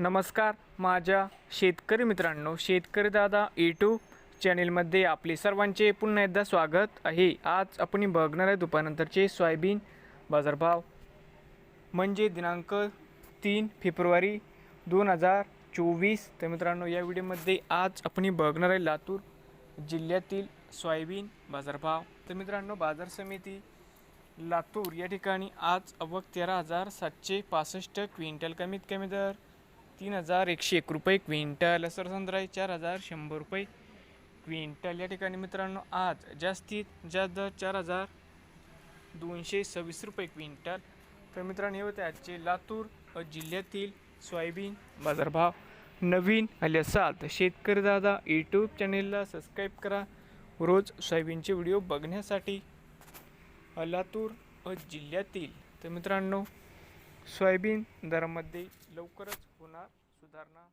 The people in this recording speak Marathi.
नमस्कार माझ्या शेतकरी मित्रांनो शेतकरी दादा यूट्यूब चॅनेलमध्ये आपले सर्वांचे पुन्हा एकदा स्वागत आहे. आज आपण बघणार आहे दुपारनंतरचे सोयाबीन बाजारभाव. म्हणजे दिनांक तीन फेब्रुवारी दोन हजार चोवीस. तर मित्रांनो या व्हिडिओमध्ये आज आपण बघणार आहे लातूर जिल्ह्यातील सोयाबीन बाजारभाव. तर मित्रांनो बाजार समिती लातूर या ठिकाणी आज अवक तेरा हजार सातशे पासष्ट क्विंटल कमीत कमी दर तीन हजार एकशे एक रुपये क्विंटल. सरसंद्र चार हजार शंभर रुपये क्विंटल. या ठिकाणी मित्रांनो आज जास्तीत जास्त दर चार हजार दोनशे सव्वीस रुपये क्विंटल. तर मित्रांनो हे होते आजचे लातूर अ, जिल्ह्यातील सोयाबीन बाजारभाव. नवीन आल्या सात शेतकरी दादा यूट्यूब चॅनेलला सबस्क्राईब करा. रोज सोयाबीनचे व्हिडिओ बघण्यासाठी अ, लातूर अ, जिल्ह्यातील. तर मित्रांनो सोयाबीन दरामध्ये लवकरच सुधारणा